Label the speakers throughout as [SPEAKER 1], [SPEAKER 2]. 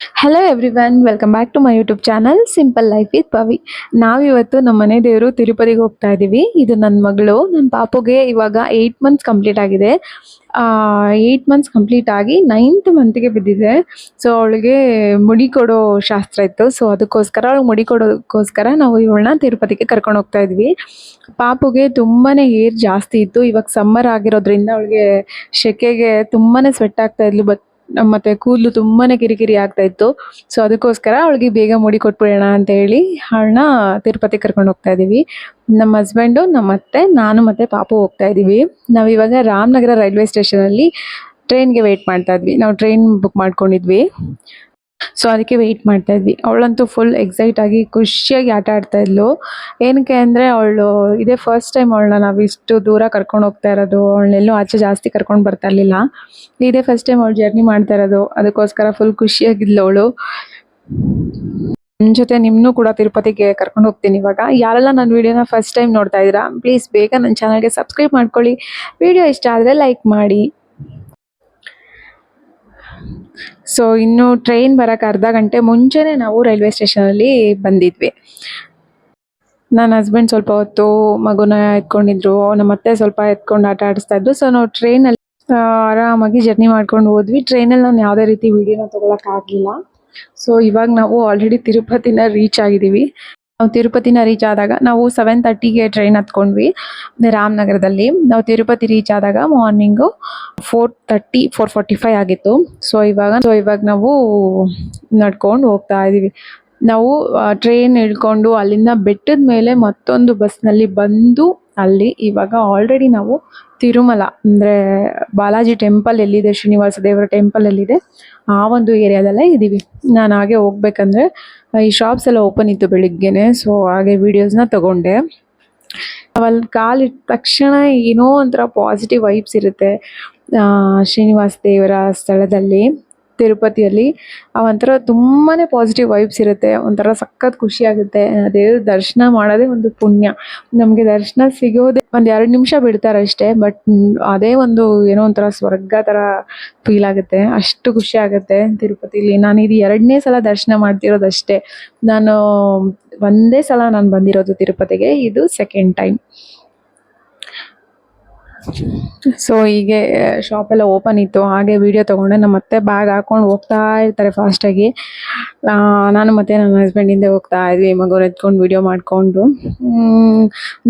[SPEAKER 1] Hello everyone welcome back to my YouTube channel simple life with Pavi ನಾವಿವತ್ತು ನಮ್ಮ ಮನೆ ದೇವರು ತಿರುಪತಿಗೆ ಹೋಗ್ತಾ ಇದ್ದೀವಿ ಇದು ನನ್ನ ಮಗಳು ನನ್ನ ಪಾಪುಗೆ ಇವಾಗ ಏಯ್ಟ್ ಮಂತ್ಸ್ ಕಂಪ್ಲೀಟ್ ಆಗಿದೆ. ಏಯ್ಟ್ ಮಂತ್ಸ್ ಕಂಪ್ಲೀಟ್ ಆಗಿ ನೈನ್ತ್ ಮಂತ್ಗೆ ಬಿದ್ದಿದೆ. ಸೊ ಅವಳಿಗೆ ಮುಡಿ ಕೊಡೋ ಶಾಸ್ತ್ರ ಇತ್ತು. ಸೊ ಅದಕ್ಕೋಸ್ಕರ ಅವಳಿಗೆ ಮುಡಿ ಕೊಡೋದಕ್ಕೋಸ್ಕರ ನಾವು ಇವಳನ್ನ ತಿರುಪತಿಗೆ ಕರ್ಕೊಂಡು ಹೋಗ್ತಾ ಇದ್ವಿ. ಪಾಪುಗೆ ತುಂಬಾನೇ ಏರ್ ಜಾಸ್ತಿ ಇತ್ತು. ಇವಾಗ ಸಮ್ಮರ್ ಆಗಿರೋದ್ರಿಂದ ಅವಳಿಗೆ ಸೆಕೆಗೆ ತುಂಬಾನೇ ಸ್ವೆಟ್ ಆಗ್ತಾ ಇದ್ಲು ಬಟ್ ಮತ್ತೆ ಕೂದಲು ತುಂಬಾನೇ ಕಿರಿಕಿರಿ ಆಗ್ತಾ ಇತ್ತು. ಸೊ ಅದಕ್ಕೋಸ್ಕರ ಅವಳಿಗೆ ಬೇಗ ಮುಡಿ ಕೊಟ್ಬಿಡೋಣ ಅಂತ ಹೇಳಿ ಅವಳನ್ನ ತಿರುಪತಿ ಕರ್ಕೊಂಡು ಹೋಗ್ತಾ ಇದೀವಿ ನಮ್ಮ ಹಸ್ಬೆಂಡು ನಮ್ಮ ಅತ್ತೆ, ನಾನು ಮತ್ತೆ ಪಾಪು ಹೋಗ್ತಾ ಇದೀವಿ ನಾವ್ ಇವಾಗ ರಾಮನಗರ ರೈಲ್ವೆ ಸ್ಟೇಷನ್ ಅಲ್ಲಿ ಟ್ರೈನ್ಗೆ ವೇಟ್ ಮಾಡ್ತಾ ಇದ್ವಿ. ನಾವು ಟ್ರೈನ್ ಬುಕ್ ಮಾಡ್ಕೊಂಡಿದ್ವಿ. ಸೊ ಅದಕ್ಕೆ ವೆಯ್ಟ್ ಮಾಡ್ತಾ ಇದ್ವಿ. ಅವಳಂತೂ ಫುಲ್ ಎಕ್ಸೈಟ್ ಆಗಿ ಖುಷಿಯಾಗಿ ಆಟ ಆಡ್ತಾ ಇದ್ಲು. ಏನಕ್ಕೆ ಅಂದ್ರೆ ಅವಳು ಇದೇ ಫಸ್ಟ್ ಟೈಮ್ ಅವಳನ್ನ ನಾವು ಇಷ್ಟು ದೂರ ಕರ್ಕೊಂಡು ಹೋಗ್ತಾ ಇರೋದು ಅವಳನ್ನೆಲ್ಲೂ ಆಚೆ ಜಾಸ್ತಿ ಕರ್ಕೊಂಡು ಬರ್ತಾ ಇರಲಿಲ್ಲ. ಇದೇ ಫಸ್ಟ್ ಟೈಮ್ ಅವಳು ಜರ್ನಿ ಮಾಡ್ತಾ ಇರೋದು. ಅದಕ್ಕೋಸ್ಕರ ಫುಲ್ ಖುಷಿಯಾಗಿದ್ಲು ಅವಳು. ನಿಮ್ಮ ಜೊತೆ ನಿಮ್ಮನ್ನೂ ಕೂಡ ತಿರುಪತಿಗೆ ಕರ್ಕೊಂಡು ಹೋಗ್ತೀನಿ ಇವಾಗ. ಯಾರೆಲ್ಲ ನನ್ನ ವಿಡಿಯೋನ ಫಸ್ಟ್ ಟೈಮ್ ನೋಡ್ತಾ ಇದ್ದೀರಾ ಪ್ಲೀಸ್ ಬೇಗ ನನ್ನ ಚಾನಲ್ಗೆ ಸಬ್ಸ್ಕ್ರೈಬ್ ಮಾಡ್ಕೊಳ್ಳಿ. ವಿಡಿಯೋ ಇಷ್ಟ ಆದರೆ ಲೈಕ್ ಮಾಡಿ. ಸೊ ಇನ್ನು ಟ್ರೈನ್ ಬರೋಕ್ಕೆ ಅರ್ಧ ಗಂಟೆ ಮುಂಚೆನೆ ನಾವು ರೈಲ್ವೆ ಸ್ಟೇಷನಲ್ಲಿ ಬಂದಿದ್ವಿ. ನನ್ನ ಹಸ್ಬೆಂಡ್ ಸ್ವಲ್ಪ ಹೊತ್ತು ಮಗುನ ಎತ್ಕೊಂಡಿದ್ರು ನಮ್ಮ ಮತ್ತೆ ಸ್ವಲ್ಪ ಎತ್ಕೊಂಡು ಆಟ ಆಡಿಸ್ತಾ ಇದ್ರು. ಸೊ ನಾವು ಟ್ರೈನಲ್ಲಿ ಆರಾಮಾಗಿ ಜರ್ನಿ ಮಾಡ್ಕೊಂಡು ಹೋದ್ವಿ. ಟ್ರೈನಲ್ಲಿ ನಾನು ಯಾವುದೇ ರೀತಿ ವಿಡಿಯೋನ ತಗೊಳಕ್ ಆಗಲಿಲ್ಲ ಸೊ ಇವಾಗ ನಾವು ಆಲ್ರೆಡಿ ತಿರುಪತಿನ ರೀಚ್ ಆಗಿದ್ದೀವಿ ನಾವು ತಿರುಪತಿನ ರೀಚ್ ಆದಾಗ ನಾವು ಸೆವೆನ್ ತರ್ಟಿಗೆ ಟ್ರೈನ್ ಹತ್ಕೊಂಡ್ವಿ ರಾಮನಗರದಲ್ಲಿ. ನಾವು ತಿರುಪತಿ ರೀಚ್ ಆದಾಗ morning four thirty four forty five ಆಗಿತ್ತು. ಸೊ ಇವಾಗ ಸೊ ಇವಾಗ ನಾವು ನಡ್ಕೊಂಡು ಹೋಗ್ತಾ ಇದೀವಿ. ನಾವು ಟ್ರೈನ್ ಇಳ್ಕೊಂಡು ಅಲ್ಲಿಂದ ಬೆಟ್ಟದ ಮೇಲೆ ಮತ್ತೊಂದು ಬಸ್ನಲ್ಲಿ ಬಂದು ಅಲ್ಲಿ ಇವಾಗ ಆಲ್ರೆಡಿ ನಾವು ತಿರುಮಲ, ಅಂದರೆ ಬಾಲಾಜಿ ಟೆಂಪಲ್ ಎಲ್ಲಿದೆ, ಶ್ರೀನಿವಾಸ ದೇವರ ಟೆಂಪಲ್ ಎಲ್ಲಿದೆ ಆ ಒಂದು ಏರಿಯಾದಲ್ಲೇ ಇದ್ದೀವಿ ನಾನು ಹಾಗೆ ಹೋಗ್ಬೇಕಂದ್ರೆ ಈ ಶಾಪ್ಸ್ ಎಲ್ಲ ಓಪನ್ ಇತ್ತು ಬೆಳಿಗ್ಗೆನೆ ಸೊ ಹಾಗೆ ವೀಡಿಯೋಸ್ನ ತಗೊಂಡೆ. ಅವಲ್ಲಿ ಕಾಲಿಟ್ಟ ತಕ್ಷಣ ಏನೋ ಒಂಥರ ಪಾಸಿಟಿವ್ ವೈಬ್ಸ್ ಇರುತ್ತೆ ಶ್ರೀನಿವಾಸ ದೇವರ ಸ್ಥಳದಲ್ಲಿ. ತಿರುಪತಿಯಲ್ಲಿ ಒಂಥರ ತುಂಬಾ ಪಾಸಿಟಿವ್ ವೈಬ್ಸ್ ಇರುತ್ತೆ, ಒಂಥರ ಸಖತ್ ಖುಷಿ ಆಗುತ್ತೆ. ಆ ದೇವ್ರ ದರ್ಶನ ಮಾಡೋದೇ ಒಂದು ಪುಣ್ಯ. ನಮಗೆ ದರ್ಶನ ಸಿಗೋದೇ ಒಂದು ಎರಡು ನಿಮಿಷ ಬಿಡ್ತಾರೆ ಅಷ್ಟೇ ಬಟ್ ಅದೇ ಒಂದು ಏನೋ ಒಂಥರ ಸ್ವರ್ಗ ಥರ ಫೀಲ್ ಆಗುತ್ತೆ. ಅಷ್ಟು ಖುಷಿ ಆಗುತ್ತೆ ತಿರುಪತಿಲಿ. ನಾನು ಇದು ಎರಡನೇ ಸಲ ದರ್ಶನ ಮಾಡ್ತಿರೋದಷ್ಟೇ. ನಾನು ಒಂದೇ ಸಲ ನಾನು ಬಂದಿರೋದು ತಿರುಪತಿಗೆ, ಇದು ಸೆಕೆಂಡ್ ಟೈಮ್ ಸೊ ಹೀಗೆ ಶಾಪ್ ಎಲ್ಲ ಓಪನ್ ಇತ್ತು. ಹಾಗೆ ವಿಡಿಯೋ ತೊಗೊಂಡೆ. ನಮ್ಮ ಮತ್ತೆ ಬ್ಯಾಗ್ ಹಾಕೊಂಡು ಹೋಗ್ತಾ ಇರ್ತಾರೆ ಫಾಸ್ಟಾಗಿ ನಾನು ಮತ್ತೆ ನನ್ನ ಹಸ್ಬೆಂಡ್ ಹಿಂದೆ ಹೋಗ್ತಾ ಇದ್ವಿ. ಮಗು ಎತ್ಕೊಂಡು ವಿಡಿಯೋ ಮಾಡಿಕೊಂಡು.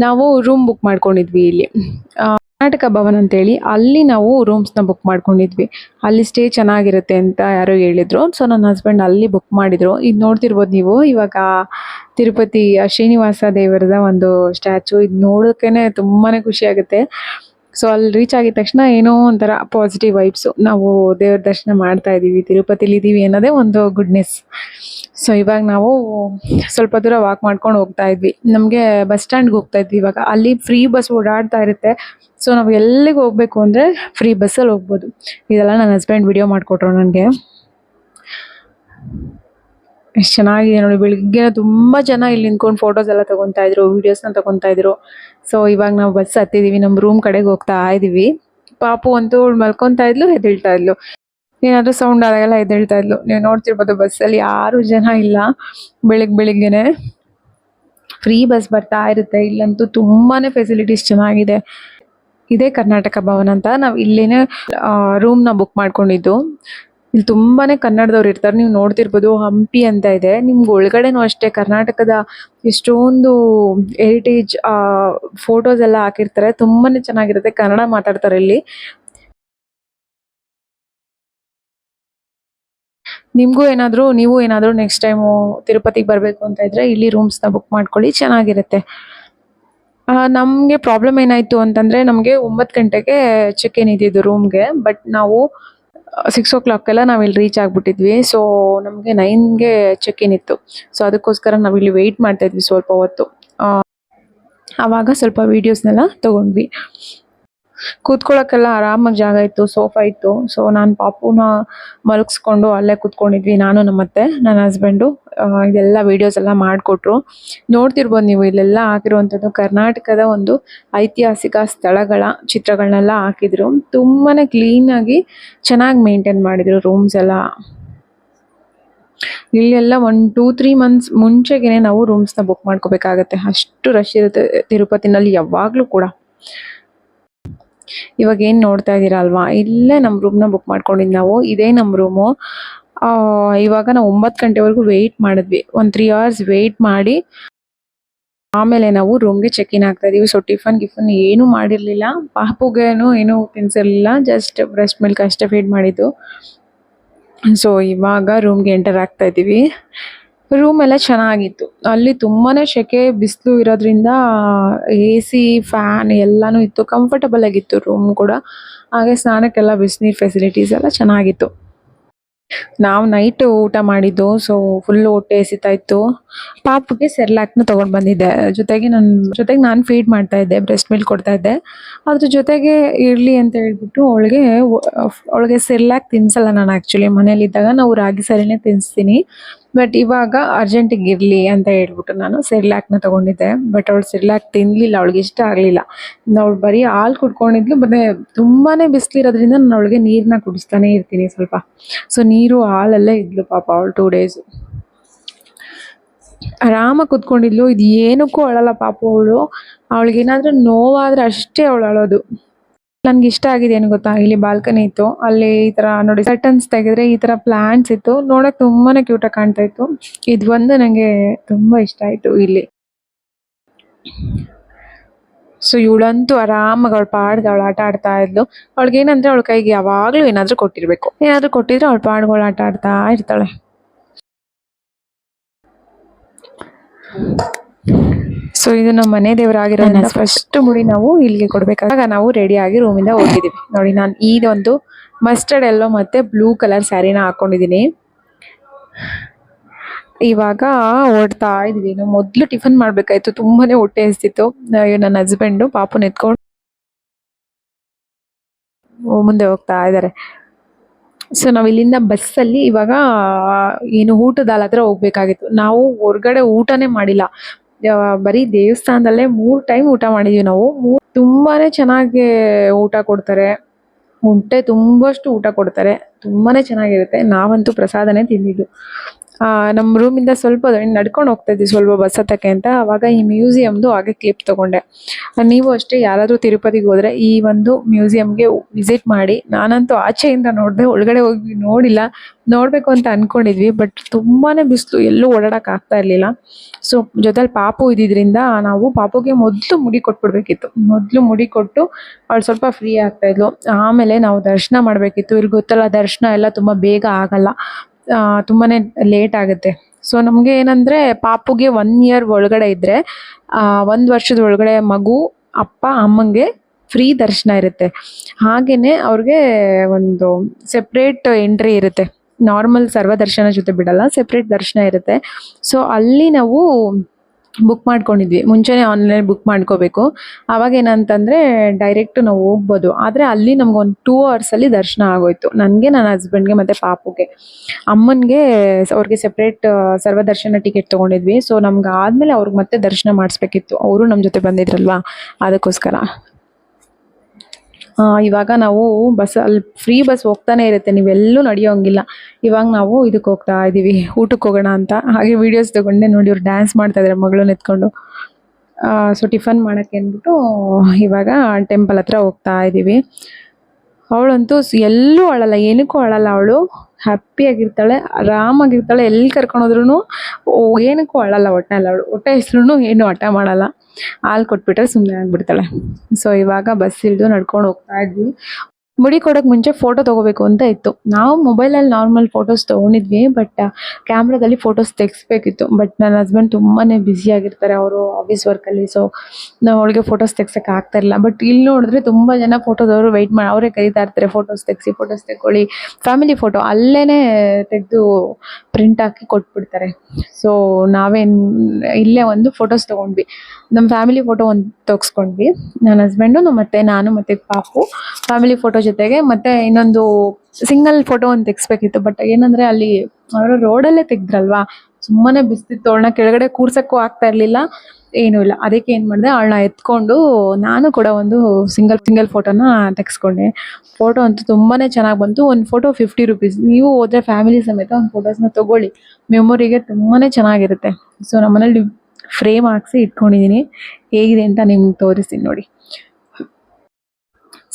[SPEAKER 1] ನಾವು ರೂಮ್ ಬುಕ್ ಮಾಡ್ಕೊಂಡಿದ್ವಿ ಇಲ್ಲಿ. ಕರ್ನಾಟಕ ಭವನ್ ಅಂತೇಳಿ, ಅಲ್ಲಿ ನಾವು ರೂಮ್ಸ್ನ ಬುಕ್ ಮಾಡ್ಕೊಂಡಿದ್ವಿ. ಅಲ್ಲಿ ಸ್ಟೇ ಚೆನ್ನಾಗಿರುತ್ತೆ ಅಂತ ಯಾರೋ ಹೇಳಿದ್ರು. ಸೊ ನನ್ನ ಹಸ್ಬೆಂಡ್ ಅಲ್ಲಿ ಬುಕ್ ಮಾಡಿದ್ರು. ಇದು ನೋಡ್ತಿರ್ಬೋದು ನೀವು. ಇವಾಗ ತಿರುಪತಿ ಶ್ರೀನಿವಾಸ ದೇವರದ ಒಂದು ಸ್ಟ್ಯಾಚು ಇದು ನೋಡೋಕ್ಕೇ ತುಂಬಾ ಖುಷಿ ಆಗುತ್ತೆ. ಸೊ ಅಲ್ಲಿ ರೀಚ್ ಆಗಿದ ತಕ್ಷಣ ಏನೋ ಒಂಥರ ಪಾಸಿಟಿವ್ ವೈಬ್ಸು ನಾವು ದೇವ್ರ ದರ್ಶನ ಮಾಡ್ತಾ ಇದ್ದೀವಿ, ತಿರುಪತಿಲಿ ಇದ್ದೀವಿ ಅನ್ನೋದೇ ಒಂದು ಗುಡ್ನೆಸ್ ಸೊ ಇವಾಗ ನಾವು ಸ್ವಲ್ಪ ದೂರ ವಾಕ್ ಮಾಡ್ಕೊಂಡು ಹೋಗ್ತಾ ಇದ್ವಿ. ನಮಗೆ ಬಸ್ ಸ್ಟ್ಯಾಂಡ್ಗೆ ಹೋಗ್ತಾ ಇದ್ವಿ ಇವಾಗ. ಅಲ್ಲಿ ಫ್ರೀ ಬಸ್ ಓಡಾಡ್ತಾ ಇರುತ್ತೆ. ಸೊ ನಾವು ಎಲ್ಲಿಗೆ ಹೋಗ್ಬೇಕು ಅಂದರೆ ಫ್ರೀ ಬಸ್ಸಲ್ಲಿ ಹೋಗ್ಬೋದು. ಇದೆಲ್ಲ ನನ್ನ ಹಸ್ಬೆಂಡ್ ವಿಡಿಯೋ ಮಾಡಿಕೊಟ್ರು ನನಗೆ. ಎಷ್ಟು ಚೆನ್ನಾಗಿದೆ ನೋಡಿ. ಬೆಳಿಗ್ಗೆ ತುಂಬಾ ಜನ ಇಲ್ಲಿ ನಿಂತ್ಕೊಂಡು ಫೋಟೋಸ್ ಎಲ್ಲ ತಗೊಂತ ಇದ್ರು ನ ತಗೊಂತಾ ಇದ್ರು. ಸೊ ಇವಾಗ ನಾವು ಬಸ್ ಹತ್ತಿದೀವಿ ನಮ್ಮ ರೂಮ್ ಕಡೆಗೆ ಹೋಗ್ತಾ ಇದೀವಿ. ಪಾಪು ಅಂತೂ ಮಲ್ಕೊಂತಾ ಇದ್ಲು ಎದ್ದೇಳ್ತಾ ಇದ್ಲು. ಏನಾದ್ರು ಸೌಂಡ್ ಆದಾಗೆಲ್ಲ ಎದ್ದೇಳ್ತಾ ಇದ್ಲು. ನೀವು ನೋಡ್ತಿರ್ಬೋದು ಬಸ್ಸಲ್ಲಿ ಯಾರು ಜನ ಇಲ್ಲ ಬೆಳಿಗ್ ಬೆಳಿಗ್ಗೆನೆ. ಫ್ರೀ ಬಸ್ ಬರ್ತಾ ಇರುತ್ತೆ. ಇಲ್ಲಂತೂ ತುಂಬಾನೇ ಫೆಸಿಲಿಟೀಸ್ ಚೆನ್ನಾಗಿದೆ. ಇದೇ ಕರ್ನಾಟಕ ಭವನ ಅಂತ ನಾವು ಇಲ್ಲೇನೆ ರೂಮ್ನ ಬುಕ್ ಮಾಡ್ಕೊಂಡಿದ್ದು. ಇಲ್ಲಿ ತುಂಬಾನೇ ಕನ್ನಡದವ್ರು ಇರ್ತಾರೆ. ನೀವು ನೋಡ್ತಿರ್ಬೋದು, ಹಂಪಿ ಅಂತ ಇದೆ. ನಿಮ್ಗೆ ಒಳಗಡೆನೂ ಅಷ್ಟೇ ಕರ್ನಾಟಕದ ಎಷ್ಟೊಂದು ಹೆರಿಟೇಜ್ ಫೋಟೋಸ್ ಎಲ್ಲ ಹಾಕಿರ್ತಾರೆ. ತುಂಬಾನೇ ಚೆನ್ನಾಗಿರುತ್ತೆ. ಕನ್ನಡ ಮಾತಾಡ್ತಾರೆ ಇಲ್ಲಿ. ನಿಮಗೂ ಏನಾದರೂ, ನೀವು ಏನಾದರೂ ನೆಕ್ಸ್ಟ್ ಟೈಮು ತಿರುಪತಿಗೆ ಬರಬೇಕು ಅಂತ ಇದ್ರೆ ಇಲ್ಲಿ ರೂಮ್ಸ್ನ ಬುಕ್ ಮಾಡ್ಕೊಳ್ಳಿ. ಚೆನ್ನಾಗಿರುತ್ತೆ. ನಮಗೆ ಪ್ರಾಬ್ಲಮ್ ಏನಾಯಿತು ಅಂತಂದರೆ, ನಮಗೆ ಒಂಬತ್ತು ಗಂಟೆಗೆ ಚೆಕ್ ಇನ್ ಇದ್ದಿದ್ದು ರೂಮ್ಗೆ ಬಟ್ ನಾವು ಸಿಕ್ಸ್ ಓ ಕ್ಲಾಕ್ ಎಲ್ಲ ನಾವು ಇಲ್ಲಿ ರೀಚ್ ಆಗಿಬಿಟ್ಟಿದ್ವಿ. ಸೊ ನಮಗೆ ನೈನ್ಗೆ ಚೆಕ್ ಇನ್ ಇತ್ತು. ಸೊ ಅದಕ್ಕೋಸ್ಕರ ನಾವು ಇಲ್ಲಿ ವೆಯ್ಟ್ ಮಾಡ್ತಾ ಇದ್ವಿ ಸ್ವಲ್ಪ ಹೊತ್ತು. ಆವಾಗ ಸ್ವಲ್ಪ ವೀಡಿಯೋಸ್ನೆಲ್ಲ ತಗೊಂಡ್ವಿ. ಕೂತ್ಕೊಳ್ಳೋಕ್ಕೆಲ್ಲ ಆರಾಮಾಗಿ ಜಾಗ ಇತ್ತು, ಸೋಫಾ ಇತ್ತು. ಸೊ ನಾನು ಪಾಪುನ ಮಲಗಿಸ್ಕೊಂಡು ಅಲ್ಲೇ ಕೂತ್ಕೊಂಡಿದ್ವಿ, ನಾನು ನಮ್ಮತ್ತೆ ನನ್ನ ಹಸ್ಬೆಂಡು ಇದೆಲ್ಲ ವಿಡಿಯೋಸ್ ಎಲ್ಲ ಮಾಡಿಕೊಟ್ರು. ನೋಡ್ತಿರ್ಬೋದು ನೀವು, ಇಲ್ಲೆಲ್ಲ ಹಾಕಿರುವಂಥದ್ದು ಕರ್ನಾಟಕದ ಒಂದು ಐತಿಹಾಸಿಕ ಸ್ಥಳಗಳ ಚಿತ್ರಗಳನ್ನೆಲ್ಲ ಹಾಕಿದ್ರು. ತುಂಬಾನೇ ಕ್ಲೀನಾಗಿ ಚೆನ್ನಾಗಿ ಮೇಂಟೈನ್ ಮಾಡಿದ್ರು ರೂಮ್ಸ್ ಎಲ್ಲ. ಇಲ್ಲೆಲ್ಲ ಒನ್ ಟೂ ತ್ರೀ ಮಂತ್ಸ್ ಮುಂಚೆಗೆ ನಾವು ರೂಮ್ಸ್ನ ಬುಕ್ ಮಾಡ್ಕೋಬೇಕಾಗತ್ತೆ. ಅಷ್ಟು ರಶ್ ಇರುತ್ತೆ ತಿರುಪತಿನಲ್ಲಿ ಯಾವಾಗಲೂ ಕೂಡ. ಇವಾಗ ಏನು ನೋಡ್ತಾ ಇದ್ದೀರಾ ಅಲ್ವಾ ಇಲ್ಲೇ ನಮ್ಮ ರೂಮ್ನ ಬುಕ್ ಮಾಡ್ಕೊಂಡಿದ್ದು ನಾವು. ಇದೇ ನಮ್ಮ ರೂಮು ಇವಾಗ ನಾವು ಒಂಬತ್ತು ಗಂಟೆವರೆಗೂ ವೆಯ್ಟ್ ಮಾಡಿದ್ವಿ. ಒಂದು ತ್ರೀ ಅವರ್ಸ್ ವೆಯ್ಟ್ ಮಾಡಿ ಆಮೇಲೆ ನಾವು ರೂಮ್ಗೆ ಚೆಕ್ ಇನ್ ಆಗ್ತಾ ಇದೀವಿ. ಸೊ ಟಿಫನ್, ಗಿಫನ್ ಏನೂ ಮಾಡಿರಲಿಲ್ಲ. ಪಾಪುಗೇನು ಏನು ತಿನ್ಸಿರಲಿಲ್ಲ. ಜಸ್ಟ್ ಬ್ರೆಸ್ಟ್ ಮಿಲ್ಕ್ ಅಷ್ಟೇ ಫೀಡ್ ಮಾಡಿದ್ದು. ಸೊ ಇವಾಗ ರೂಮ್ಗೆ ಎಂಟರ್ ಆಗ್ತಾ ಇದೀವಿ. ರೂಮ್ ಎಲ್ಲ ಚೆನ್ನಾಗಿತ್ತು. ಅಲ್ಲಿ ತುಂಬಾ ಸೆಕೆ ಬಿಸಿಲು ಇರೋದ್ರಿಂದ ಎ ಸಿ ಫ್ಯಾನ್ ಎಲ್ಲಾನು ಇತ್ತು. ಕಂಫರ್ಟಬಲ್ ಆಗಿತ್ತು ರೂಮ್ ಕೂಡ. ಹಾಗೆ ಸ್ನಾನಕ್ಕೆಲ್ಲ ಬಿಸಿನೀರು ಫೆಸಿಲಿಟೀಸ್ ಎಲ್ಲ ಚೆನ್ನಾಗಿತ್ತು. ನಾವು ನೈಟ್ ಊಟ ಮಾಡಿದ್ದು ಸೊ ಫುಲ್ ಹೊಟ್ಟೆ ಎಸಿತಾ ಇತ್ತು. ಪಾಪುಗೆ ಸೆರ್ಲಾಕ್ನ ತಗೊಂಡ್ ಬಂದಿದ್ದೆ. ಜೊತೆಗೆ ನನ್ನ ಜೊತೆಗೆ ನಾನು ಫೀಡ್ ಮಾಡ್ತಾ ಇದ್ದೆ ಬ್ರೆಸ್ಟ್ ಮಿಲ್ಕ್ ಕೊಡ್ತಾ ಇದ್ದೆ. ಅದ್ರ ಜೊತೆಗೆ ಇರ್ಲಿ ಅಂತ ಹೇಳ್ಬಿಟ್ಟು ಅವಳಿಗೆ ಅವಳಿಗೆ ಸೆರ್ಲಾಕ್ ತಿನ್ಸಲ್ಲ ನಾನು ಆ್ಯಕ್ಚುಲಿ ಮನೇಲಿದ್ದಾಗ. ನಾವು ರಾಗಿ ಸರಿನೇ ತಿನ್ನಿಸ್ತೀನಿ ಬಟ್ ಇವಾಗ ಅರ್ಜೆಂಟಿಗೆ ಇರ್ಲಿ ಅಂತ ಹೇಳ್ಬಿಟ್ಟು ನಾನು ಸಿರ್ಲ್ಯಾಕ್ನ ತಗೊಂಡಿದ್ದೆ. ಬಟ್ ಅವಳು ಸಿರ್ಲ್ಯಾಕ್ ತಿನ್ಲಿಲ್ಲ, ಅವಳಿಗೆ ಇಷ್ಟ ಆಗ್ಲಿಲ್ಲ. ಅವಳು ಬರೀ ಹಾಲು ಕುಡ್ಕೊಂಡಿದ್ಲು, ಮತ್ತೆ ತುಂಬಾನೇ ಬಿಸಿಲಿರೋದ್ರಿಂದ ನಾನು ಅವಳಿಗೆ ನೀರನ್ನ ಕುಡಿಸ್ತಾನೆ ಇರ್ತೀನಿ ಸ್ವಲ್ಪ. ಸೊ ನೀರು, ಹಾಲಲ್ಲೇ ಇದ್ಲು ಪಾಪ ಅವಳು ಟೂ ಡೇಸ್ ಆರಾಮಾಗಿ ಕುತ್ಕೊಂಡಿದ್ಲು, ಇದು ಏನಕ್ಕೂ ಅಳಲ್ಲ ಪಾಪ ಅವಳು. ಅವಳಿಗೆ ಏನಾದ್ರೂ ನೋವಾದ್ರೆ ಅಷ್ಟೇ ಅವಳು ಅಳೋದು. ನನ್ಗೆ ಇಷ್ಟ ಆಗಿದೆ ಏನು ಗೊತ್ತಾ? ಇಲ್ಲಿ ಬಾಲ್ಕನಿ ಇತ್ತು. ಅಲ್ಲಿ ಈ ತರ ನೋಡಿ ಕರ್ಟನ್ಸ್ ತೆಗೆದ್ರೆ ಈ ತರ ಪ್ಲಾಂಟ್ಸ್ ಇತ್ತು. ನೋಡಕ್ ತುಂಬಾನೇ ಕ್ಯೂಟ್ ಆಗಿ ಕಾಣ್ತಾ ಇತ್ತು. ಇದು ಒಂದು ನಂಗೆ ತುಂಬಾ ಇಷ್ಟ ಆಯ್ತು ಇಲ್ಲಿ. ಸೊ ಇವಳಂತೂ ಆರಾಮಾಗಿ ಅವಳ ಪಾಡ್ಗೆ ಅವಳು ಆಟ ಆಡ್ತಾ ಇದ್ಲು. ಅವಳಿಗೆ ಏನಂದ್ರೆ ಅವಳ ಕೈಗೆ ಯಾವಾಗ್ಲೂ ಏನಾದ್ರೂ ಕೊಟ್ಟಿರ್ಬೇಕು. ಏನಾದ್ರೂ ಕೊಟ್ಟಿದ್ರೆ ಅವಳ ಪಾಡ್ಗಳು ಆಟ ಆಡ್ತಾ ಇರ್ತಾಳೆ. ಸೊ ಇದು ನಮ್ಮ ಮನೆ ದೇವರಾಗಿರೋದ್ರಿಂದ ಫಸ್ಟ್ ಮುಡಿ ನಾವು ಇಲ್ಲಿಗೆ ಕೊಡ್ಬೇಕಾಗ ನಾವು ರೆಡಿ ಆಗಿ ರೂಮಿಂದ ಹೋಗಿದೀವಿ ನೋಡಿ ನಾನು ಇದೊಂದು ಮಸ್ಟರ್ಡ್ ಎಲ್ಲೋ ಮತ್ತೆ ಬ್ಲೂ ಕಲರ್ ಸ್ಯಾರಿನ ಹಾಕೊಂಡಿದೀನಿ ಇವಾಗ ಓಡ್ತಾ ಇದೀವಿ ನಾವು ಮೊದ್ಲು ಟಿಫನ್ ಮಾಡ್ಬೇಕಾಯ್ತು. ತುಂಬಾನೇ ಹೊಟ್ಟೆ ಹಸ್ತಿತ್ತು. ಅಯ್ಯೋ ನನ್ನ ಹಸ್ಬೆಂಡ್ ಪಾಪು ಎತ್ಕೊಂಡು ಮುಂದೆ ಹೋಗ್ತಾ ಇದ್ದಾರೆ. ಸೊ ನಾವು ಇಲ್ಲಿಂದ ಬಸ್ಸಲ್ಲಿ ಇವಾಗ ಏನು ಊಟದ ಹತ್ರ ಹೋಗ್ಬೇಕಾಗಿತ್ತು. ನಾವು ಹೊರ್ಗಡೆ ಊಟನೇ ಮಾಡಿಲ್ಲ. ಬರೀ ದೇವಸ್ಥಾನದಲ್ಲೇ ಮೂರ್ ಟೈಮ್ ಊಟ ಮಾಡಿದ್ವಿ ನಾವು. ತುಂಬಾ ತುಂಬಾನೇ ಚೆನ್ನಾಗಿ ಊಟ ಕೊಡ್ತಾರೆ. ಹೊಟ್ಟೆ ತುಂಬಷ್ಟು ಊಟ ಕೊಡ್ತಾರೆ. ತುಂಬಾನೇ ಚೆನ್ನಾಗಿರುತ್ತೆ. ನಾವಂತೂ ಪ್ರಸಾದನೇ ತಿಂದಿದ್ದು. ನಮ್ಮ ರೂಮಿಂದ ಸ್ವಲ್ಪ ನಡ್ಕೊಂಡು ಹೋಗ್ತಾ ಇದ್ವಿ, ಸ್ವಲ್ಪ ಬಸ್ ಹತ್ತಕ್ಕೆ ಅಂತ. ಅವಾಗ ಈ ಮ್ಯೂಸಿಯಮ್ದು ಹಾಗೆ ಕ್ಲಿಪ್ ತಗೊಂಡೆ. ನೀವು ಅಷ್ಟೇ ಯಾರಾದರೂ ತಿರುಪತಿಗೆ ಹೋದ್ರೆ ಈ ಒಂದು ಮ್ಯೂಸಿಯಂಗೆ ವಿಸಿಟ್ ಮಾಡಿ. ನಾನಂತೂ ಆಚೆಯಿಂದ ನೋಡಿದೆ, ಒಳಗಡೆ ಹೋಗಿ ನೋಡಿಲ್ಲ. ನೋಡಬೇಕು ಅಂತ ಅನ್ಕೊಂಡಿದ್ವಿ ಬಟ್ ತುಂಬಾನೇ ಬಿಸಿಲು, ಎಲ್ಲೂ ಓಡಾಡಕ್ ಆಗ್ತಾ ಇರ್ಲಿಲ್ಲ. ಸೊ ಜೊತೆಲಿ ಪಾಪು ಇದ್ದಿದ್ದರಿಂದ ನಾವು ಪಾಪುಗೆ ಮೊದಲು ಮುಡಿ ಕೊಟ್ಬಿಡ್ಬೇಕಿತ್ತು. ಮೊದಲು ಮುಡಿ ಕೊಟ್ಟು ಅವಳು ಸ್ವಲ್ಪ ಫ್ರೀ ಆಗ್ತಾ ಇದ್ಲು. ಆಮೇಲೆ ನಾವು ದರ್ಶನ ಮಾಡ್ಬೇಕಿತ್ತು. ಇಲ್ಲಿ ಗೊತ್ತಲ್ಲ, ದರ್ಶನ ಎಲ್ಲ ತುಂಬಾ ಬೇಗ ಆಗಲ್ಲ. ಆ, ತುಂಬಾನೇ ಲೇಟ್ ಆಗುತ್ತೆ. ಸೊ ನಮಗೆ ಏನಂದರೆ ಪಾಪುಗೆ ಒನ್ ಇಯರ್ ಒಳಗಡೆ ಇದ್ದರೆ ಒಂದು ವರ್ಷದ ಒಳಗಡೆ ಮಗು ಅಪ್ಪ ಅಮ್ಮಂಗೆ ಫ್ರೀ ದರ್ಶನ ಇರುತ್ತೆ. ಹಾಗೆಯೇ ಅವ್ರಿಗೆ ಒಂದು ಸೆಪ್ರೇಟ್ ಎಂಟ್ರಿ ಇರುತ್ತೆ. ನಾರ್ಮಲ್ ಸರ್ವ ದರ್ಶನ ಜೊತೆ ಬಿಡಲ್ಲ ಸೆಪ್ರೇಟ್ ದರ್ಶನ ಇರುತ್ತೆ. ಸೊ ಅಲ್ಲಿ ನಾವು ಬುಕ್ ಮಾಡ್ಕೊಂಡಿದ್ವಿ. ಮುಂಚೆನೆ ಆನ್ಲೈನ್ ಬುಕ್ ಮಾಡ್ಕೋಬೇಕು. ಅವಾಗ ಏನಂತಂದ್ರೆ ಡೈರೆಕ್ಟ್ ನಾವು ಹೋಗ್ಬೋದು. ಆದ್ರೆ ಅಲ್ಲಿ ನಮ್ಗೆ ಒಂದು ಟೂ ಅವರ್ಸ್ ಅಲ್ಲಿ ದರ್ಶನ ಆಗೋಯ್ತು. ನನಗೆ ನನ್ನ ಹಸ್ಬೆಂಡ್ಗೆ ಮತ್ತೆ ಪಾಪುಗೆ. ಅಮ್ಮನ್ಗೆ ಅವ್ರಿಗೆ ಸೆಪ್ರೇಟ್ ಸರ್ವ ದರ್ಶನ ಟಿಕೆಟ್ ತಗೊಂಡಿದ್ವಿ. ಸೊ ನಮ್ಗೆ ಆದ್ಮೇಲೆ ಅವ್ರಿಗೆ ಮತ್ತೆ ದರ್ಶನ ಮಾಡಿಸ್ಬೇಕಿತ್ತು. ಅವರು ನಮ್ಮ ಜೊತೆ ಬಂದಿದ್ರಲ್ವಾ? ಅದಕ್ಕೋಸ್ಕರ. ಇವಾಗ ನಾವು ಬಸ್ ಅಲ್ಲಿ ಫ್ರೀ ಬಸ್ ಹೋಗ್ತಾನೆ ಇರುತ್ತೆ, ನೀವೆಲ್ಲೂ ನಡೆಯೋಂಗಿಲ್ಲ. ಇವಾಗ ನಾವು ಇದಕ್ಕೆ ಹೋಗ್ತಾ ಇದ್ದೀವಿ ಊಟಕ್ಕೆ ಹೋಗೋಣ ಅಂತ. ಹಾಗೆ ವೀಡಿಯೋಸ್ ತಗೊಂಡೆ, ನೋಡಿ ಅವ್ರು ಡ್ಯಾನ್ಸ್ ಮಾಡ್ತಾ ಇದ್ದಾರೆ ಮಗಳನ್ನ ಎತ್ಕೊಂಡು. ಸೊ ಟಿಫನ್ ಮಾಡೋಕ್ಕೆ ಅಂದ್ಬಿಟ್ಟು ಇವಾಗ ಟೆಂಪಲ್ ಹತ್ರ ಹೋಗ್ತಾ ಇದ್ದೀವಿ ಅವಳಂತೂ ಎಲ್ಲೂ ಅಳಲ್ಲ, ಏನಕ್ಕೂ ಅಳಲ್ಲ ಅವಳು. ಹ್ಯಾಪಿಯಾಗಿರ್ತಾಳೆ ಆರಾಮಾಗಿರ್ತಾಳೆ, ಎಲ್ಲಿ ಕರ್ಕೊಂಡೋದ್ರು ಏನಕ್ಕೂ ಅಳಲ್ಲ ಒಟ್ಟಿನಲ್ಲಿ ಅವಳು ಹೊಟ್ಟೆ ಹೆಸ್ರು ಏನು ಹಠ ಮಾಡಲ್ಲ. ಹಾಲು ಕೊಟ್ಬಿಟ್ರೆ ಸುಮ್ಮನೆ ಆಗ್ಬಿಡ್ತಾಳೆ. ಸೊ ಇವಾಗ ಬಸ್ ಇಳಿದು ನಡ್ಕೊಂಡು ಹೋಗ್ತಾ ಇದ್ವಿ. ಮುಡಿ ಕೊಡೋಕೆ ಮುಂಚೆ ಫೋಟೋ ತಗೋಬೇಕು ಅಂತ ಇತ್ತು. ನಾವು ಮೊಬೈಲಲ್ಲಿ ನಾರ್ಮಲ್ ಫೋಟೋಸ್ ತೊಗೊಂಡಿದ್ವಿ ಬಟ್ ಕ್ಯಾಮ್ರಾದಲ್ಲಿ ಫೋಟೋಸ್ ತೆಗಿಸ್ಬೇಕಿತ್ತು. ಬಟ್ ನನ್ನ ಹಸ್ಬೆಂಡ್ ಬ್ಯುಸಿ ಆಗಿರ್ತಾರೆ ಅವರು ಆಫೀಸ್ ವರ್ಕಲ್ಲಿ ಸೊ ನಾವು ಅವಳಿಗೆ ಫೋಟೋಸ್ ತೆಗ್ಸಕ್ಕೆ ಆಗ್ತಾ ಇರಲಿಲ್ಲ. ಬಟ್ ಇಲ್ಲಿ ನೋಡಿದ್ರೆ ತುಂಬ ಜನ ಫೋಟೋದವರು ವೆಯ್ಟ್ ಮಾಡಿ ಅವರೇ ಕರೀತಾ ಇರ್ತಾರೆ ಫೋಟೋಸ್ ತೆಗ್ಸಿ ಫೋಟೋಸ್ ತೆಗೊಳ್ಳಿ ಫ್ಯಾಮಿಲಿ ಫೋಟೋ ಅಲ್ಲೇ ತೆಗೆದು ಪ್ರಿಂಟ್ ಹಾಕಿ ಕೊಟ್ಬಿಡ್ತಾರೆ. ಸೊ ನಾವೇನ್, ಇಲ್ಲೇ ಒಂದು ಫೋಟೋಸ್ ತಗೊಂಡ್ವಿ. ನಮ್ಮ ಫ್ಯಾಮಿಲಿ ಫೋಟೋ ಒಂದು ತೆಗೆಸ್ಕೊಂಡ್ವಿ. ನನ್ನ ಹಸ್ಬೆಂಡು ಮತ್ತೆ ನಾನು, ಮತ್ತೆ ಪಾಪು. ಫ್ಯಾಮಿಲಿ ಫೋಟೋ ಜೊತೆಗೆ ಮತ್ತೆ ಇನ್ನೊಂದು ಸಿಂಗಲ್ ಫೋಟೋ ಒಂದು ತೆಗ್ಸ್ಬೇಕಿತ್ತು. ಬಟ್ ಏನಂದ್ರೆ ಅಲ್ಲಿ ಅವರು ರೋಡಲ್ಲೇ ತೆಗ್ದ್ರಲ್ವಾ? ಸುಮ್ಮನೆ ಬಿಸ್ತಿತ್ತು ಅವಳನ್ನ ಕೆಳಗಡೆ ಕೂರ್ಸಕ್ಕೂ ಆಗ್ತಾ ಇರ್ಲಿಲ್ಲ. ಏನೂ ಇಲ್ಲ. ಅದಕ್ಕೆ ಏನು ಮಾಡಿದೆ, ಅವಳನ್ನ ಎತ್ಕೊಂಡು ನಾನು ಕೂಡ ಒಂದು ಸಿಂಗಲ್ ಸಿಂಗಲ್ ಫೋಟೋನ ತೆಗೆಸ್ಕೊಂಡೆ. ಫೋಟೋ ಅಂತೂ ತುಂಬಾ ಚೆನ್ನಾಗಿ ಬಂತು. ಒಂದು ಫೋಟೋ ಫಿಫ್ಟಿ ರುಪೀಸ್ ನೀವು ಹೋದ್ರೆ ಫ್ಯಾಮಿಲಿ ಸಮೇತ ಒಂದು ಫೋಟೋಸ್ನ ತೊಗೊಳ್ಳಿ. ಮೆಮೊರಿಗೆ ತುಂಬಾ ಚೆನ್ನಾಗಿರುತ್ತೆ. ಸೊ ನಮ್ಮನೇಲಿ ಫ್ರೇಮ್ ಹಾಕ್ಸಿ ಇಟ್ಕೊಂಡಿದ್ದೀನಿ ಹೇಗಿದೆ ಅಂತ ನಿಮ್ಗೆ ತೋರಿಸ್ತೀನಿ ನೋಡಿ.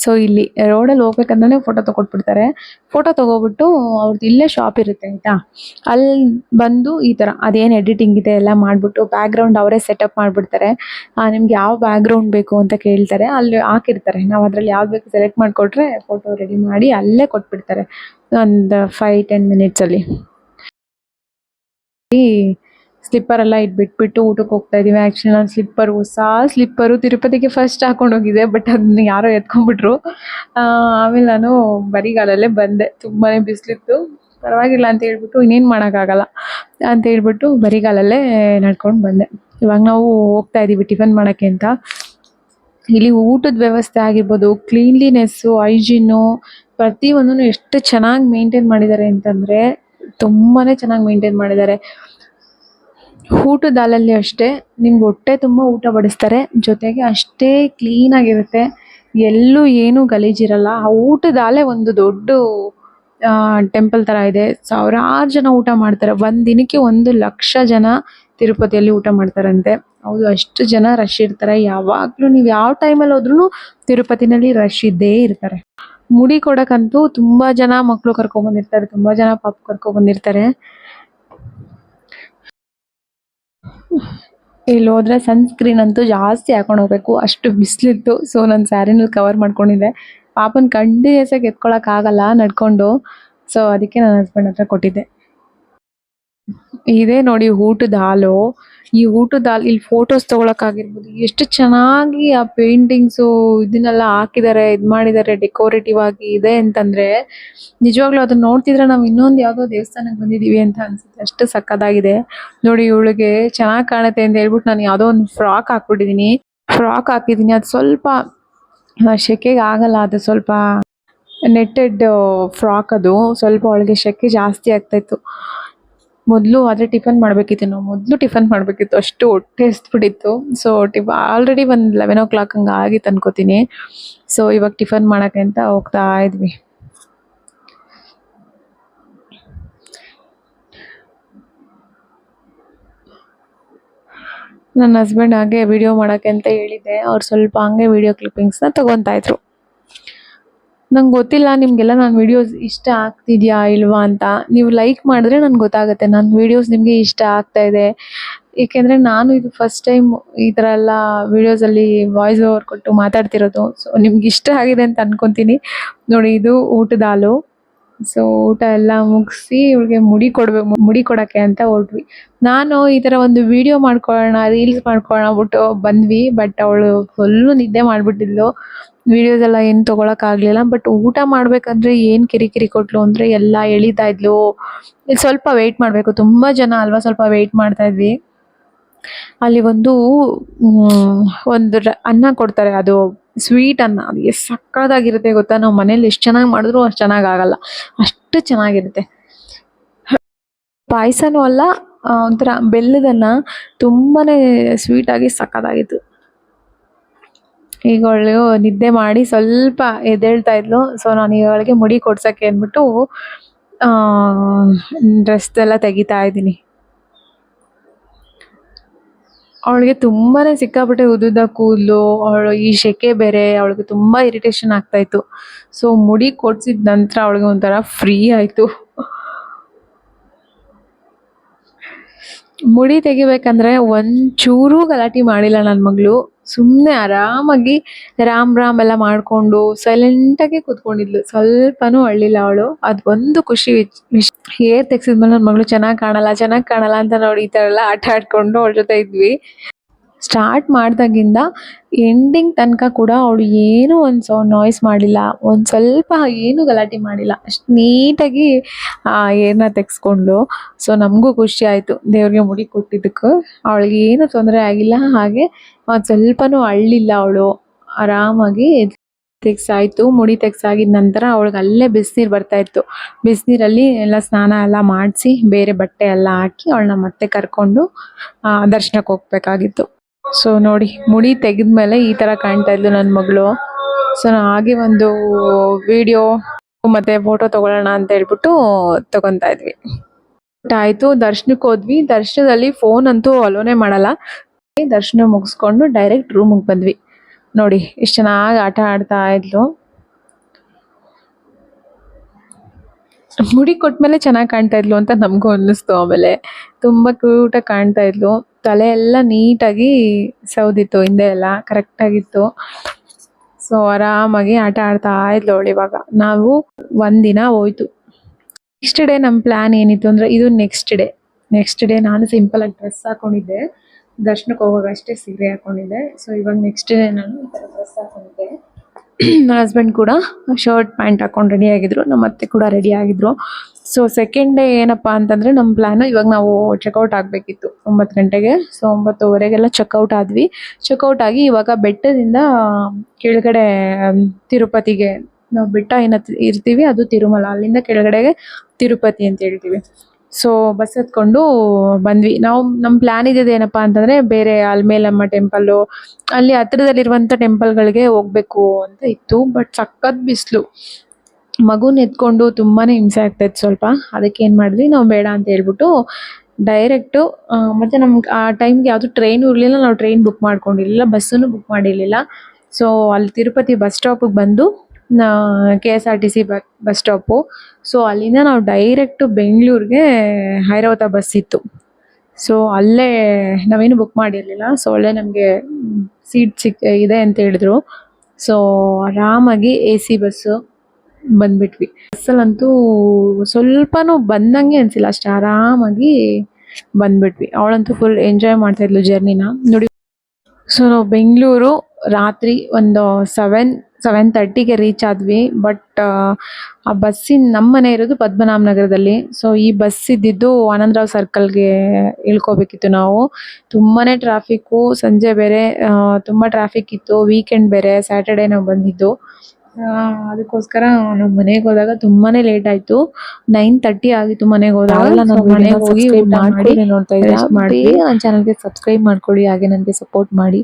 [SPEAKER 1] ಸೊ ಇಲ್ಲಿ ರೋಡಲ್ಲಿ ಹೋಗ್ಬೇಕಂದ್ರೆ ಫೋಟೋ ತಗೊಟ್ಬಿಡ್ತಾರೆ. ಫೋಟೋ ತಗೋಬಿಟ್ಟು ಅವ್ರದ್ದು ಇಲ್ಲೇ ಶಾಪ್ ಇರುತ್ತೆ ಆಯಿತಾ? ಅಲ್ಲಿ ಬಂದು ಈ ಥರ ಅದೇನು ಎಡಿಟಿಂಗ್ ಇದೆ ಎಲ್ಲ ಮಾಡಿಬಿಟ್ಟು ಬ್ಯಾಕ್ಗ್ರೌಂಡ್ ಅವರೇ ಸೆಟಪ್ ಮಾಡಿಬಿಡ್ತಾರೆ. ನಿಮ್ಗೆ ಯಾವ ಬ್ಯಾಕ್ಗ್ರೌಂಡ್ ಬೇಕು ಅಂತ ಕೇಳ್ತಾರೆ. ಅಲ್ಲಿ ಹಾಕಿರ್ತಾರೆ. ನಾವು ಅದರಲ್ಲಿ ಯಾವ್ದು ಬೇಕು ಸೆಲೆಕ್ಟ್ ಮಾಡಿಕೊಟ್ರೆ ಫೋಟೋ ರೆಡಿ ಮಾಡಿ ಅಲ್ಲೇ ಕೊಟ್ಬಿಡ್ತಾರೆ. ಒಂದು ಫೈವ್ ಟೆನ್ ಮಿನಿಟ್ಸಲ್ಲಿ ಸ್ಲಿಪ್ಪರ್ ಎಲ್ಲ ಇಟ್ಬಿಟ್ಬಿಟ್ಟು ಊಟಕ್ಕೆ ಹೋಗ್ತಾ ಇದೀವಿ ಆ್ಯಕ್ಚುಲಿ ನಾನು ಸ್ಲಿಪ್ಪರ್ ಹೊಸ ಸ್ಲಿಪ್ಪರು ತಿರುಪತಿಗೆ ಫಸ್ಟ್ ಹಾಕೊಂಡು ಹೋಗಿದ್ದೆ ಬಟ್ ಅದನ್ನ ಯಾರೋ ಎತ್ಕೊಂಡ್ಬಿಟ್ರು. ಆಮೇಲೆ ನಾನು ಬರಿಗಾಲಲ್ಲೇ ಬಂದೆ. ತುಂಬಾ ಬಿಸಿಲಿತ್ತು. ಪರವಾಗಿಲ್ಲ ಅಂತ ಹೇಳ್ಬಿಟ್ಟು ಇನ್ನೇನು ಮಾಡೋಕ್ಕಾಗಲ್ಲ ಅಂತ ಹೇಳ್ಬಿಟ್ಟು ಬರಿಗಾಲಲ್ಲೇ ನಡ್ಕೊಂಡು ಬಂದೆ. ಇವಾಗ ನಾವು ಹೋಗ್ತಾ ಇದ್ದೀವಿ ಟಿಫನ್ ಮಾಡೋಕ್ಕೆ ಅಂತ. ಇಲ್ಲಿ ಊಟದ ವ್ಯವಸ್ಥೆ ಆಗಿರ್ಬೋದು ಕ್ಲೀನ್ಲಿನೆಸ್ಸು ಹೈಜೀನು ಪ್ರತಿಯೊಂದನ್ನು ಎಷ್ಟು ಚೆನ್ನಾಗಿ ಮೇಂಟೈನ್ ಮಾಡಿದ್ದಾರೆ ಅಂತಂದರೆ ತುಂಬಾ ಚೆನ್ನಾಗಿ ಮೇಂಟೈನ್ ಮಾಡಿದ್ದಾರೆ. ಊಟದ ಹಾಲಲ್ಲಿ ಅಷ್ಟೇ, ನಿಮ್ಗೆ ಹೊಟ್ಟೆ ತುಂಬ ಊಟ ಬಡಿಸ್ತಾರೆ, ಜೊತೆಗೆ ಅಷ್ಟೇ ಕ್ಲೀನಾಗಿರುತ್ತೆ ಎಲ್ಲೂ ಏನೂ ಗಲೀಜಿರಲ್ಲ ಆ ಊಟದ ಹಾಲೇ ಒಂದು ದೊಡ್ಡ ಟೆಂಪಲ್ ಥರ ಇದೆ. ಸಾವಿರಾರು ಜನ ಊಟ ಮಾಡ್ತಾರೆ. ಒಂದು ದಿನಕ್ಕೆ ಒಂದು ಲಕ್ಷ ಜನ ತಿರುಪತಿಯಲ್ಲಿ ಊಟ ಮಾಡ್ತಾರಂತೆ. ಹೌದು, ಅಷ್ಟು ಜನ ರಶ್ ಇರ್ತಾರೆ. ಯಾವಾಗಲೂ ನೀವು ಯಾವ ಟೈಮಲ್ಲಿ ಹೋದ್ರೂ ತಿರುಪತಿನಲ್ಲಿ ರಶ್ ಇದ್ದೇ ಇರ್ತಾರೆ. ಮುಡಿ ಕೊಡೋಕ್ಕಂತೂ ತುಂಬ ಜನ ಮಕ್ಕಳು ಕರ್ಕೊಂಬಂದಿರ್ತಾರೆ. ತುಂಬ ಜನ ಪಾಪ ಕರ್ಕೊಂಬಂದಿರ್ತಾರೆ. ಇಲ್ಲಿ ಹೋದ್ರೆ ಸನ್ಸ್ಕ್ರೀನ್ ಅಂತೂ ಜಾಸ್ತಿ ಹಾಕೊಂಡು ಹೋಗ್ಬೇಕು. ಅಷ್ಟು ಬಿಸಿಲಿತ್ತು. ಸೊ ನನ್ನ ಸ್ಯಾರಿನಲ್ಲಿ ಕವರ್ ಮಾಡ್ಕೊಂಡಿದ್ದೆ. ಪಾಪನ್ ಕಂಟಿನ್ಯೂಸ್ ಆಗಿ ಎತ್ಕೊಳಕ್ ಆಗಲ್ಲ ನಡ್ಕೊಂಡು. ಸೊ ಅದಕ್ಕೆ ನನ್ನ ಹಸ್ಬೆಂಡ್ ಹತ್ರ ಕೊಟ್ಟಿದ್ದೆ. ಇದೇ ನೋಡಿ ಊಟದ ಹಾಲು. ಈ ಊಟದ ಹಾಲು ಇಲ್ಲಿ ಫೋಟೋಸ್ ಆಗಿರ್ಬೋದು. ಎಷ್ಟು ಚೆನ್ನಾಗಿ ಆ ಪೇಂಟಿಂಗ್ಸ್ ಇದನ್ನೆಲ್ಲ ಹಾಕಿದ್ದಾರೆ, ಇದ್ ಮಾಡಿದ್ದಾರೆ ಡೆಕೋರೇಟಿವ್ ಆಗಿ ಇದೆ ಅಂತಂದ್ರೆ ನಿಜವಾಗ್ಲೂ ಅದನ್ನ ನೋಡ್ತಿದ್ರೆ ನಾವು ಇನ್ನೊಂದು ಯಾವ್ದೋ ದೇವಸ್ಥಾನಕ್ಕೆ ಬಂದಿದೀವಿ ಅಂತ ಅನ್ಸುತ್ತೆ. ಅಷ್ಟು ಸಕ್ಕತ್ತಾಗಿದೆ. ನೋಡಿ ಇವಳಿಗೆ ಚೆನ್ನಾಗಿ ಕಾಣುತ್ತೆ ಅಂತ ಹೇಳ್ಬಿಟ್ಟು ನಾನು ಯಾವ್ದೋ ಒಂದ್ ಫ್ರಾಕ್ ಹಾಕ್ಬಿಟ್ಟಿದೀನಿ. ಫ್ರಾಕ್ ಹಾಕಿದೀನಿ. ಅದು ಸ್ವಲ್ಪ ಶೆಕೆಗೆ ಆಗಲ್ಲ, ಅದು ಸ್ವಲ್ಪ ನೆಟ್ಟೆಡ್ ಫ್ರಾಕ್ ಅದು. ಸ್ವಲ್ಪ ಅವಳಿಗೆ ಶೆಕೆ ಜಾಸ್ತಿ ಆಗ್ತಾ ಇತ್ತು. ಮೊದಲು ಆದರೆ ಟಿಫನ್ ಮಾಡಬೇಕಿತ್ತು ನಾವು ಮೊದಲು ಟಿಫನ್ ಮಾಡಬೇಕಿತ್ತು, ಅಷ್ಟು ಹೊಟ್ಟೆ ಎಸ್ಬಿಟ್ಟಿತ್ತು ಸೊ ಟಿ ಆಲ್ರೆಡಿ ಒಂದು ಲೆವೆನ್ ಓ ಕ್ಲಾಕ್ ಹಂಗೆ ಆಗಿತ್ತು ಅನ್ಕೋತೀನಿ ಸೊ ಇವಾಗ ಟಿಫನ್ ಮಾಡೋಕ್ಕೆ ಅಂತ ಹೋಗ್ತಾ ಇದ್ವಿ. ನನ್ನ ಹಸ್ಬೆಂಡ್ ಹಾಗೆ ವಿಡಿಯೋ ಮಾಡೋಕ್ಕೆ ಅಂತ ಹೇಳಿದ್ದೆ. ಅವ್ರು ಸ್ವಲ್ಪ ಹಂಗೆ ವಿಡಿಯೋ ಕ್ಲಿಪ್ಪಿಂಗ್ಸ್ನ ತೊಗೊತಾಯಿದ್ರು ಇದ್ರು. ನಂಗೆ ಗೊತ್ತಿಲ್ಲ, ನಿಮಗೆಲ್ಲ ನನ್ನ ವಿಡಿಯೋಸ್ ಇಷ್ಟ ಆಗ್ತಿದೆಯಾ ಇಲ್ವಾ ಅಂತ. ನೀವು ಲೈಕ್ ಮಾಡಿದ್ರೆ ನನ್ಗೆ ಗೊತ್ತಾಗುತ್ತೆ ನನ್ನ ವಿಡಿಯೋಸ್ ನಿಮಗೆ ಇಷ್ಟ ಆಗ್ತಾ ಇದೆ. ಏಕೆಂದರೆ ನಾನು ಇದು ಫಸ್ಟ್ ಟೈಮ್ ಈ ಥರ ಎಲ್ಲ ವೀಡಿಯೋಸಲ್ಲಿ ವಾಯ್ಸ್ ಓವರ್ ಕೊಟ್ಟು ಮಾತಾಡ್ತಿರೋದು. ಸೊ ನಿಮ್ಗೆ ಇಷ್ಟ ಆಗಿದೆ ಅಂತ ಅನ್ಕೊತೀನಿ. ನೋಡಿ, ಇದು ಊಟದ ಹಾಲು. ಸೊ ಊಟ ಎಲ್ಲ ಮುಗಿಸಿ ಇವಳಿಗೆ ಮುಡಿ ಕೊಡ್ಬೇಕು ಮುಡಿ ಕೊಡೋಕ್ಕೆ ಅಂತ ಹೊರಟ್ವಿ. ನಾನು ಈ ಥರ ಒಂದು ವಿಡಿಯೋ ಮಾಡ್ಕೊಳ್ಳೋಣ ರೀಲ್ಸ್ ಮಾಡ್ಕೊಳ್ಳೋಣ ಬಿಟ್ಟು ಬಂದ್ವಿ ಬಟ್ ಅವಳು ಫುಲ್ಲು ನಿದ್ದೆ ಮಾಡಿಬಿಟ್ಟಿದ್ಲು. ವಿಡಿಯೋಸ್ ಎಲ್ಲ ಏನು ತೊಗೊಳಕ್ಕಾಗಲಿಲ್ಲ ಬಟ್ ಊಟ ಮಾಡಬೇಕಂದ್ರೆ ಏನು ಕಿರಿಕಿರಿ ಕೊಟ್ಲು ಅಂದರೆ ಎಲ್ಲ ಎಳಿತಾ ಇದ್ಲು. ಸ್ವಲ್ಪ ವೆಯ್ಟ್ ಮಾಡಬೇಕು, ತುಂಬ ಜನ ಅಲ್ವಾ ಸ್ವಲ್ಪ ವೆಯ್ಟ್ ಮಾಡ್ತಾ ಇದ್ವಿ. ಅಲ್ಲಿ ಒಂದು ಒಂದು ಅನ್ನ ಕೊಡ್ತಾರೆ. ಅದು ಸ್ವೀಟ್ ಅನ್ನ. ಅದು ಎಷ್ಟು ಸಕ್ಕತ್ತಾಗಿರುತ್ತೆ ಗೊತ್ತಾ? ನಾವು ಮನೇಲಿ ಎಷ್ಟು ಚೆನ್ನಾಗಿ ಮಾಡಿದ್ರು ಅಷ್ಟು ಚೆನ್ನಾಗಿ ಆಗಲ್ಲ. ಅಷ್ಟು ಚೆನ್ನಾಗಿರುತ್ತೆ. ಪಾಯಸನೂ ಅಲ್ಲ ಒಂಥರ ಬೆಲ್ಲದನ್ನ ತುಂಬಾನೇ ಸ್ವೀಟಾಗಿ ಸಕ್ಕದಾಗಿತ್ತು ಈಗ ಅವಳು ನಿದ್ದೆ ಮಾಡಿ ಸ್ವಲ್ಪ ಎದ್ದೇಳ್ತಾ ಇದ್ಲು. ಸೊ ನಾನು ಇವಳಿಗೆ ಮುಡಿ ಕೊಡ್ಸಕ್ಕೆ ಅಂದ್ಬಿಟ್ಟು ಡ್ರೆಸ್ ಎಲ್ಲ ತೆಗಿತಾ ಇದ್ದೀನಿ. ಅವಳಿಗೆ ತುಂಬಾನೇ ಸಿಕ್ಕಾಪಟ್ಟೆ ಉದ್ದುದ್ದ, ಕೂದಲು, ಅವಳು ಈ ಶೆಕೆ ಬೇರೆ, ಅವಳಿಗೆ ತುಂಬಾ ಇರಿಟೇಷನ್ ಆಗ್ತಾ ಇತ್ತು. ಸೊ ಮುಡಿ ಕೊಡ್ಸಿದ ನಂತರ ಅವಳಿಗೆ ಒಂಥರ ಫ್ರೀ ಆಯ್ತು. ಮುಡಿ ತೆಗಿಬೇಕಂದ್ರೆ ಒಂಚೂರು ಗಲಾಟೆ ಮಾಡಿಲ್ಲ ನನ್ನ ಮಗಳು. ಸುಮ್ಮನೆ ಆರಾಮಾಗಿ ರಾಮ್ ರಾಮ್ ಎಲ್ಲ ಮಾಡ್ಕೊಂಡು ಸೈಲೆಂಟಾಗಿ ಕೂತ್ಕೊಂಡಿದ್ಲು. ಸ್ವಲ್ಪನೂ ಅಳ್ಳಿಲ್ಲ ಅವಳು. ಅದು ಒಂದು ಖುಷಿ ಹೇರ್ ತೆಗ್ಸಿದ್ಮೇಲೆ ನನ್ನ ಮಗಳು ಚೆನ್ನಾಗಿ ಕಾಣಲ್ಲ ಚೆನ್ನಾಗಿ ಕಾಣಲ್ಲ ಅಂತ ನೋಡಿ ಈ ಥರ ಎಲ್ಲ ಆಟ ಆಡ್ಕೊಂಡು ಅವಳ ಜೊತೆ ಇದ್ವಿ. ಸ್ಟಾರ್ಟ್ ಮಾಡಿದಾಗಿಂದ ಎಂಡಿಂಗ್ ತನಕ ಕೂಡ ಅವಳು ಏನೂ ಒಂದು ಸೌ ನಾಯ್ಸ್ ಮಾಡಿಲ್ಲ. ಒಂದು ಸ್ವಲ್ಪ ಏನೂ ಗಲಾಟೆ ಮಾಡಿಲ್ಲ. ಅಷ್ಟು ನೀಟಾಗಿ, ಆ, ಏರ್ನ ತೆಗೆಸ್ಕೊಂಡು ಸೊ ನಮಗೂ ಖುಷಿ ಆಯಿತು. ದೇವ್ರಿಗೆ ಮುಡಿ ಕೊಟ್ಟಿದ್ದಕ್ಕೆ. ಅವಳಿಗೆ ಏನೂ ತೊಂದರೆ ಆಗಿಲ್ಲ. ಹಾಗೆ ಒಂದು ಸ್ವಲ್ಪನೂ ಅಳ್ಳಿಲ್ಲ ಅವಳು. ಆರಾಮಾಗಿ ತೆಗ್ಸಾಯ್ತು. ಮುಡಿ ತೆಗ್ಸಾಗಿದ ನಂತರ ಅವಳಿಗೆ ಅಲ್ಲೇ ಬಿಸಿನೀರು ಬರ್ತಾಯಿತ್ತು ಬಿಸಿನೀರಲ್ಲಿ ಎಲ್ಲ ಸ್ನಾನ ಎಲ್ಲ ಮಾಡಿಸಿ, ಬೇರೆ ಬಟ್ಟೆ ಎಲ್ಲ ಹಾಕಿ ಅವಳನ್ನ ಮತ್ತೆ ಕರ್ಕೊಂಡು ದರ್ಶನಕ್ಕೆ ಹೋಗ್ಬೇಕಾಗಿತ್ತು. ಸೊ ನೋಡಿ, ಮುಡಿ ತೆಗೆದ್ಮೇಲೆ ಈ ತರ ಕಾಣ್ತಾ ಇದ್ಲು ನನ್ನ ಮಗಳು. ಸೊ ಹಾಗೆ ಒಂದು ವಿಡಿಯೋ ಮತ್ತೆ ಫೋಟೋ ತಗೊಳ್ಳೋಣ ಅಂತ ಹೇಳ್ಬಿಟ್ಟು ತಗೊತಾ ಇದ್ವಿ. ಆಯ್ತು ದರ್ಶನಕ್ಕೆ ಹೋದ್ವಿ. ದರ್ಶನದಲ್ಲಿ ಫೋನ್ ಅಂತೂ ಅಲೋನೆ ಮಾಡಲ್ಲ. ದರ್ಶನ ಮುಗಿಸ್ಕೊಂಡು ಡೈರೆಕ್ಟ್ ರೂಮಿಗೆ ಬಂದ್ವಿ. ನೋಡಿ ಎಷ್ಟು ಚೆನ್ನಾಗಿ ಆಟ ಆಡ್ತಾ ಇದ್ಲು. ಮುಡಿ ಕೊಟ್ಮೇಲೆ ಚೆನ್ನಾಗಿ ಕಾಣ್ತಾ ಇದ್ಲು ಅಂತ ನಮಗೂ ಅನ್ನಿಸ್ತು ಆಮೇಲೆ. ತುಂಬಾ ಕ್ಯೂಟಾಗಿ ಕಾಣ್ತಾ ಇದ್ಲು. ತಲೆ ಎಲ್ಲ ನೀಟಾಗಿ ಸೌದಿತ್ತು, ಹಿಂದೆ ಎಲ್ಲ ಕರೆಕ್ಟಾಗಿತ್ತು ಸೊ ಆರಾಮಾಗಿ ಆಟ ಆಡ್ತಾ ಇದ್ಲು ಅವಳು ಇವಾಗ. ನಾವು ಒಂದಿನ ಹೋಯ್ತು. ನೆಕ್ಸ್ಟ್ ಡೇ ನಮ್ಮ ಪ್ಲಾನ್ ಏನಿತ್ತು ಅಂದ್ರೆ ಇದು ನೆಕ್ಸ್ಟ್ ಡೇ ನೆಕ್ಸ್ಟ್ ಡೇ ನಾನು ಸಿಂಪಲ್ ಆಗಿ ಡ್ರೆಸ್ ಹಾಕೊಂಡಿದ್ದೆ. ದರ್ಶನಕ್ಕೆ ಹೋಗುವಾಗ ಅಷ್ಟೇ ಸೀರೆ ಹಾಕೊಂಡಿದ್ದೆ. ಸೊ ಇವಾಗ ನೆಕ್ಸ್ಟ್ ಡೇ ನಾನು ಡ್ರೆಸ್ ಹಾಕೊಂಡಿದ್ದೆ. ನನ್ನ ಹಸ್ಬೆಂಡ್ ಕೂಡ ಶರ್ಟ್ ಪ್ಯಾಂಟ್ ಹಾಕೊಂಡು ರೆಡಿ ಆಗಿದ್ರು. ನಮ್ಮ ಅತ್ತೆ ಕೂಡ ರೆಡಿ ಆಗಿದ್ರು. ಸೊ ಸೆಕೆಂಡ್ ಡೇ ಏನಪ್ಪ ಅಂತಂದ್ರೆ ನಮ್ಮ ಪ್ಲಾನ್ ಇವಾಗ ನಾವು ಚೆಕ್ಔಟ್ ಆಗಬೇಕಿತ್ತು ಒಂಬತ್ತು ಗಂಟೆಗೆ. ಸೊ ಒಂಬತ್ತುವರೆಗೆಲ್ಲ ಚೆಕ್ಔಟ್ ಆದ್ವಿ. ಚೆಕ್ಔಟ್ ಆಗಿ ಇವಾಗ ಬೆಟ್ಟದಿಂದ ಕೆಳಗಡೆ ತಿರುಪತಿಗೆ. ನಾವು ಬೆಟ್ಟ ಏನ ಇರ್ತೀವಿ, ಅದು ತಿರುಮಲ. ಅಲ್ಲಿಂದ ಕೆಳಗಡೆಗೆ ತಿರುಪತಿ ಅಂತ ಹೇಳ್ತೀವಿ. ಸೊ ಬಸ್ ಹತ್ಕೊಂಡು ಬಂದ್ವಿ. ನಾವು ನಮ್ಮ ಪ್ಲಾನ್ ಇದ್ದಿದ್ದು ಏನಪ್ಪ ಅಂತಂದ್ರೆ, ಬೇರೆ ಅಲ್ಮೇಲಮ್ಮ ಟೆಂಪಲ್ಲು ಅಲ್ಲಿ ಹತ್ರದಲ್ಲಿರುವಂತ ಟೆಂಪಲ್ಗಳಿಗೆ ಹೋಗ್ಬೇಕು ಅಂತ ಇತ್ತು. ಬಟ್ ಸಖತ್ ಬಿಸಿಲು. ಮಗುನ ಎತ್ಕೊಂಡು ತುಂಬಾನೇ ಹಿಂಸೆ ಆಗ್ತಾ ಇತ್ತು ಸ್ವಲ್ಪ. ಅದಕ್ಕೆ ಏನ್ ಮಾಡಿದ್ವಿ, ನಾವು ಬೇಡ ಅಂತ ಹೇಳ್ಬಿಟ್ಟು ಡೈರೆಕ್ಟ್ ಮತ್ತೆ ನಮ್ಗೆ ಆ ಟೈಮ್ಗೆ ಯಾವುದು ಟ್ರೈನ್ ಇರಲಿಲ್ಲ. ನಾವು ಟ್ರೈನ್ ಬುಕ್ ಮಾಡ್ಕೊಂಡಿರ್ಲಿಲ್ಲ ಬಸ್ಸನ್ನು ಬುಕ್ ಮಾಡಿರಲಿಲ್ಲ. ಸೊ ಅಲ್ಲಿ ತಿರುಪತಿ ಬಸ್ ಸ್ಟಾಪಿಗೆ ಬಂದು K S R T C bus stop. So ಅಲ್ಲಿಂದ ನಾವು ಡೈರೆಕ್ಟು ಬೆಂಗಳೂರಿಗೆ ಹೈರಾವತ ಬಸ್ ಇತ್ತು. ಸೊ ಅಲ್ಲೇ ನಾವೇನು ಬುಕ್ ಮಾಡಿರಲಿಲ್ಲ. ಸೊ ಅಲ್ಲೇ ನಮಗೆ ಸೀಟ್ ಸಿಕ್, ಇದೆ ಅಂತ ಹೇಳಿದ್ರು. ಸೊ ಆರಾಮಾಗಿ ಎ ಸಿ ಬಸ್ಸು ಬಂದ್ಬಿಟ್ವಿ. ಬಸ್ಸಲ್ಲಂತೂ ಸ್ವಲ್ಪನೂ ಬಂದಂಗೆ ಅನಿಸಿಲ್ಲ. ಅಷ್ಟು ಆರಾಮಾಗಿ ಬಂದ್ಬಿಟ್ವಿ. ಅವಳಂತೂ ಫುಲ್ ಎಂಜಾಯ್ ಮಾಡ್ತಾಯಿದ್ಲು ಜರ್ನಿನ ನೋಡಿ. ಸೊ ನಾವು ಬೆಂಗಳೂರು ರಾತ್ರಿ ಒಂದು ಸೆವೆನ್ ಸೆವೆನ್ ತರ್ಟಿಗೆ ರೀಚ್ ಆದ್ವಿ. ಬಟ್ ಆ ಬಸ್ಸಿನ ನಮ್ಮ ಮನೆ ಇರೋದು ಪದ್ಮನಾಭ ನಗರದಲ್ಲಿ. ಸೊ ಈ ಬಸ್ ಇದ್ದಿದ್ದು ಆನಂದರಾವ್ ಸರ್ಕಲ್ಗೆ ಇಳ್ಕೋಬೇಕಿತ್ತು ನಾವು. ತುಂಬಾನೇ ಟ್ರಾಫಿಕ್ಕು ಸಂಜೆ ಬೇರೆ ತುಂಬ ಟ್ರಾಫಿಕ್ ಇತ್ತು. ವೀಕೆಂಡ್ ಬೇರೆ ಸ್ಯಾಟರ್ಡೆ ನಾವು ಬಂದಿದ್ದು. ಅದಕ್ಕೋಸ್ಕರ ನಾವು ಮನೆಗೆ ಹೋದಾಗ ತುಂಬಾನೇ ಲೇಟ್ ಆಯ್ತು. ನೈನ್ ತರ್ಟಿ ಆಗಿತ್ತು ಮನೆಗೆ ಹೋದಾಗ.
[SPEAKER 2] ನಾನು
[SPEAKER 1] ಮನೆಗೆ ಹೋಗಿ
[SPEAKER 2] ನೋಡ್ತಾ
[SPEAKER 1] ಇದ್ದೆ
[SPEAKER 2] ಮಾಡಿ. ನನ್ನ ಚಾನಲ್ಗೆ ಸಬ್ಸ್ಕ್ರೈಬ್ ಮಾಡ್ಕೊಳ್ಳಿ ಹಾಗೆ ನನಗೆ ಸಪೋರ್ಟ್ ಮಾಡಿ.